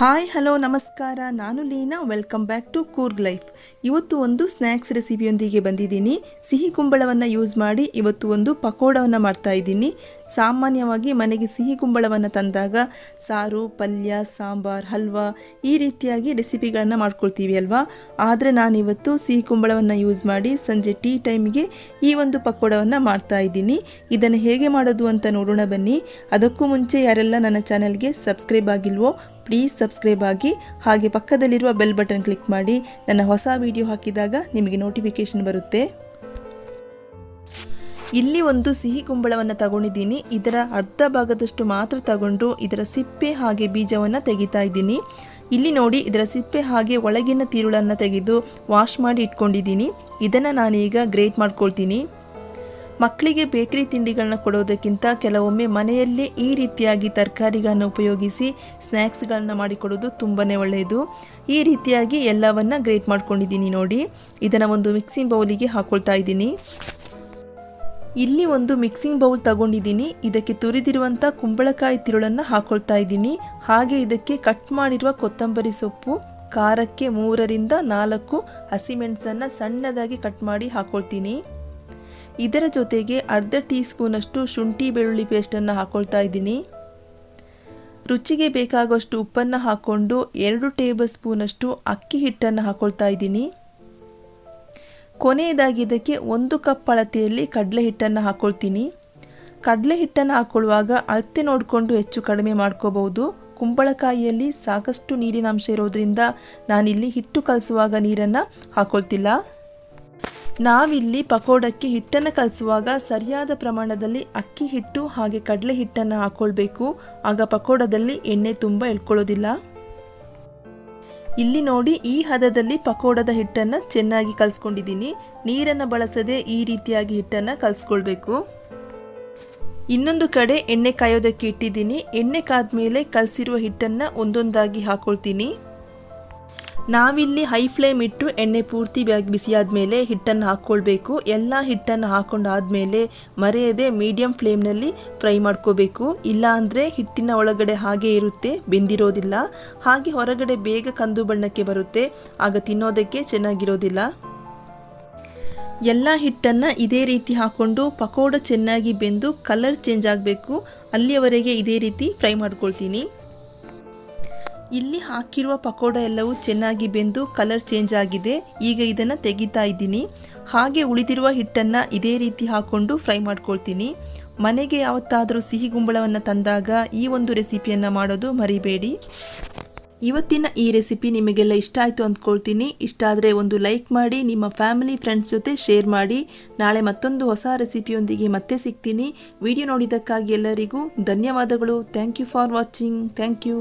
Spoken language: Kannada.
ಹಾಯ್, ಹಲೋ, ನಮಸ್ಕಾರ. ನಾನು Leena. Welcome back to Coorg life. ಇವತ್ತು ಒಂದು ಸ್ನ್ಯಾಕ್ಸ್ ರೆಸಿಪಿಯೊಂದಿಗೆ ಬಂದಿದ್ದೀನಿ. ಸಿಹಿ ಕುಂಬಳವನ್ನು ಯೂಸ್ ಮಾಡಿ ಇವತ್ತು ಒಂದು ಪಕೋಡವನ್ನು ಮಾಡ್ತಾ ಇದ್ದೀನಿ. ಸಾಮಾನ್ಯವಾಗಿ ಮನೆಗೆ ಸಿಹಿ ಕುಂಬಳವನ್ನು ತಂದಾಗ ಸಾರು, ಪಲ್ಯ, ಸಾಂಬಾರ್, ಹಲ್ವಾ ಈ ರೀತಿಯಾಗಿ ರೆಸಿಪಿಗಳನ್ನು ಮಾಡ್ಕೊಳ್ತೀವಿ ಅಲ್ವಾ? ಆದರೆ ನಾನಿವತ್ತು ಸಿಹಿ ಕುಂಬಳವನ್ನು ಯೂಸ್ ಮಾಡಿ ಸಂಜೆ ಟೀ ಟೈಮ್ಗೆ ಈ ಒಂದು ಪಕೋಡವನ್ನು ಮಾಡ್ತಾ ಇದ್ದೀನಿ. ಇದನ್ನು ಹೇಗೆ ಮಾಡೋದು ಅಂತ ನೋಡೋಣ ಬನ್ನಿ. ಅದಕ್ಕೂ ಮುಂಚೆ ಯಾರೆಲ್ಲ ನನ್ನ ಚಾನಲ್ಗೆ ಸಬ್ಸ್ಕ್ರೈಬ್ ಆಗಿಲ್ವೋ ಪ್ಲೀಸ್ ಸಬ್ಸ್ಕ್ರೈಬ್ ಆಗಿ ಹಾಗೆ ಪಕ್ಕದಲ್ಲಿರುವ ಬೆಲ್ ಬಟನ್ ಕ್ಲಿಕ್ ಮಾಡಿ ನನ್ನ ಹೊಸ ವಿಡಿಯೋ ಹಾಕಿದಾಗ ನಿಮಗೆ ನೋಟಿಫಿಕೇಶನ್ ಬರುತ್ತೆ. ಇಲ್ಲಿ ಒಂದು ಸಿಹಿ ಕುಂಬಳವನ್ನು ತಗೊಂಡಿದ್ದೀನಿ. ಇದರ ಅರ್ಧ ಭಾಗದಷ್ಟು ಮಾತ್ರ ತಗೊಂಡು ಇದರ ಸಿಪ್ಪೆ ಹಾಗೆ ಬೀಜವನ್ನು ತೆಗಿತಾ ಇದ್ದೀನಿ. ಇಲ್ಲಿ ನೋಡಿ ಇದರ ಸಿಪ್ಪೆ ಹಾಗೆ ಒಳಗಿನ ತಿರುಳನ್ನು ತೆಗೆದು ವಾಶ್ ಮಾಡಿ ಇಟ್ಕೊಂಡಿದ್ದೀನಿ. ಇದನ್ನು ನಾನೀಗ ಗ್ರೇಟ್ ಮಾಡ್ಕೊಳ್ತೀನಿ. ಮಕ್ಕಳಿಗೆ ಬೇಕರಿ ತಿಂಡಿಗಳನ್ನ ಕೊಡೋದಕ್ಕಿಂತ ಕೆಲವೊಮ್ಮೆ ಮನೆಯಲ್ಲೇ ಈ ರೀತಿಯಾಗಿ ತರಕಾರಿಗಳನ್ನು ಉಪಯೋಗಿಸಿ ಸ್ನ್ಯಾಕ್ಸ್ಗಳನ್ನ ಮಾಡಿಕೊಡೋದು ತುಂಬಾ ಒಳ್ಳೆಯದು. ಈ ರೀತಿಯಾಗಿ ಎಲ್ಲವನ್ನು ಗ್ರೇಟ್ ಮಾಡ್ಕೊಂಡಿದ್ದೀನಿ ನೋಡಿ. ಇದನ್ನು ಒಂದು ಮಿಕ್ಸಿಂಗ್ ಬೌಲಿಗೆ ಹಾಕೊಳ್ತಾ ಇದ್ದೀನಿ. ಇಲ್ಲಿ ಒಂದು ಮಿಕ್ಸಿಂಗ್ ಬೌಲ್ ತಗೊಂಡಿದ್ದೀನಿ. ಇದಕ್ಕೆ ತುರಿದಿರುವಂಥ ಕುಂಬಳಕಾಯಿ ತಿರುಳನ್ನು ಹಾಕೊಳ್ತಾ ಇದ್ದೀನಿ. ಹಾಗೆ ಇದಕ್ಕೆ ಕಟ್ ಮಾಡಿರುವ ಕೊತ್ತಂಬರಿ ಸೊಪ್ಪು, ಖಾರಕ್ಕೆ ಮೂರರಿಂದ ನಾಲ್ಕು ಹಸಿಮೆಣಸನ್ನು ಸಣ್ಣದಾಗಿ ಕಟ್ ಮಾಡಿ ಹಾಕೊಳ್ತೀನಿ. ಇದರ ಜೊತೆಗೆ ಅರ್ಧ ಟೀ ಸ್ಪೂನಷ್ಟು ಶುಂಠಿ ಬೆಳ್ಳುಳ್ಳಿ ಪೇಸ್ಟನ್ನು ಹಾಕೊಳ್ತಾ ಇದ್ದೀನಿ. ರುಚಿಗೆ ಬೇಕಾಗುವಷ್ಟು ಉಪ್ಪನ್ನು ಹಾಕ್ಕೊಂಡು ಎರಡು ಟೇಬಲ್ ಸ್ಪೂನಷ್ಟು ಅಕ್ಕಿ ಹಿಟ್ಟನ್ನು ಹಾಕ್ಕೊಳ್ತಾ ಇದ್ದೀನಿ. ಕೊನೆಯದಾಗಿ ಇದಕ್ಕೆ ಒಂದು ಕಪ್ ಅಳತೆಯಲ್ಲಿ ಕಡಲೆ ಹಿಟ್ಟನ್ನು ಹಾಕ್ಕೊಳ್ತೀನಿ ಕಡಲೆ ಹಿಟ್ಟನ್ನು ಹಾಕ್ಕೊಳ್ಳುವಾಗ ಅಳತೆ ನೋಡಿಕೊಂಡು ಹೆಚ್ಚು ಕಡಿಮೆ ಮಾಡ್ಕೋಬಹುದು. ಕುಂಬಳಕಾಯಿಯಲ್ಲಿ ಸಾಕಷ್ಟು ನೀರಿನ ಅಂಶ ಇರೋದ್ರಿಂದ ನಾನಿಲ್ಲಿ ಹಿಟ್ಟು ಕಲಸುವಾಗ ನೀರನ್ನು ಹಾಕ್ಕೊಳ್ತಿಲ್ಲ ನಾವಿಲ್ಲಿ ಪಕೋಡಕ್ಕೆ ಹಿಟ್ಟನ್ನು ಕಲಿಸುವಾಗ ಸರಿಯಾದ ಪ್ರಮಾಣದಲ್ಲಿ ಅಕ್ಕಿ ಹಿಟ್ಟು ಹಾಗೆ ಕಡಲೆ ಹಿಟ್ಟನ್ನು ಹಾಕ್ಕೊಳ್ಬೇಕು ಆಗ ಪಕೋಡದಲ್ಲಿ ಎಣ್ಣೆ ತುಂಬ ಎಳ್ಕೊಳ್ಳೋದಿಲ್ಲ. ಇಲ್ಲಿ ನೋಡಿ ಈ ಹದದಲ್ಲಿ ಪಕೋಡದ ಹಿಟ್ಟನ್ನು ಚೆನ್ನಾಗಿ ಕಲಿಸ್ಕೊಂಡಿದ್ದೀನಿ. ನೀರನ್ನು ಬಳಸದೆ ಈ ರೀತಿಯಾಗಿ ಹಿಟ್ಟನ್ನು ಕಲಿಸ್ಕೊಳ್ಬೇಕು. ಇನ್ನೊಂದು ಕಡೆ ಎಣ್ಣೆ ಕಾಯೋದಕ್ಕೆ ಇಟ್ಟಿದ್ದೀನಿ. ಎಣ್ಣೆ ಕಾದ ಮೇಲೆ ಕಲಸಿರುವ ಹಿಟ್ಟನ್ನು ಒಂದೊಂದಾಗಿ ಹಾಕೊಳ್ತೀನಿ. ನಾವಿಲ್ಲಿ ಹೈ ಫ್ಲೇಮ್ ಇಟ್ಟು ಎಣ್ಣೆ ಪೂರ್ತಿ ಬಿಸಿಯಾದ ಹಿಟ್ಟನ್ನು ಹಾಕ್ಕೊಳ್ಬೇಕು. ಎಲ್ಲ ಹಿಟ್ಟನ್ನು ಹಾಕೊಂಡಾದ್ಮೇಲೆ ಮರೆಯದೆ ಮೀಡಿಯಂ ಫ್ಲೇಮ್ನಲ್ಲಿ ಫ್ರೈ ಮಾಡ್ಕೋಬೇಕು. ಇಲ್ಲ ಅಂದರೆ ಹಿಟ್ಟಿನ ಒಳಗಡೆ ಹಾಗೆ ಇರುತ್ತೆ, ಬೆಂದಿರೋದಿಲ್ಲ. ಹಾಗೆ ಹೊರಗಡೆ ಬೇಗ ಕಂದು ಬಣ್ಣಕ್ಕೆ ಬರುತ್ತೆ, ಆಗ ತಿನ್ನೋದಕ್ಕೆ ಚೆನ್ನಾಗಿರೋದಿಲ್ಲ. ಎಲ್ಲ ಹಿಟ್ಟನ್ನು ಇದೇ ರೀತಿ ಹಾಕ್ಕೊಂಡು ಪಕೋಡ ಚೆನ್ನಾಗಿ ಬೆಂದು ಕಲರ್ ಚೇಂಜ್ ಆಗಬೇಕು. ಅಲ್ಲಿಯವರೆಗೆ ಇದೇ ರೀತಿ ಫ್ರೈ ಮಾಡ್ಕೊಳ್ತೀನಿ. ಇಲ್ಲಿ ಹಾಕಿರುವ ಪಕೋಡ ಎಲ್ಲವೂ ಚೆನ್ನಾಗಿ ಬೆಂದು ಕಲರ್ ಚೇಂಜ್ ಆಗಿದೆ. ಈಗ ಇದನ್ನು ತೆಗಿತಾ ಇದ್ದೀನಿ. ಹಾಗೆ ಉಳಿದಿರುವ ಹಿಟ್ಟನ್ನು ಇದೇ ರೀತಿ ಹಾಕ್ಕೊಂಡು ಫ್ರೈ ಮಾಡ್ಕೊಳ್ತೀನಿ. ಮನೆಗೆ ಯಾವತ್ತಾದರೂ ಸಿಹಿ ಗುಂಬಳವನ್ನು ತಂದಾಗ ಈ ಒಂದು ರೆಸಿಪಿಯನ್ನು ಮಾಡೋದು ಮರಿಬೇಡಿ. ಇವತ್ತಿನ ಈ ರೆಸಿಪಿ ನಿಮಗೆಲ್ಲ ಇಷ್ಟ ಆಯಿತು ಅಂದ್ಕೊಳ್ತೀನಿ. ಇಷ್ಟ ಆದರೆ ಒಂದು ಲೈಕ್ ಮಾಡಿ, ನಿಮ್ಮ ಫ್ಯಾಮಿಲಿ, ಫ್ರೆಂಡ್ಸ್ ಜೊತೆ ಶೇರ್ ಮಾಡಿ. ನಾಳೆ ಮತ್ತೊಂದು ಹೊಸ ರೆಸಿಪಿಯೊಂದಿಗೆ ಮತ್ತೆ ಸಿಗ್ತೀನಿ. ವಿಡಿಯೋ ನೋಡಿದ್ದಕ್ಕಾಗಿ ಎಲ್ಲರಿಗೂ ಧನ್ಯವಾದಗಳು. Thank you for watching. Thank you.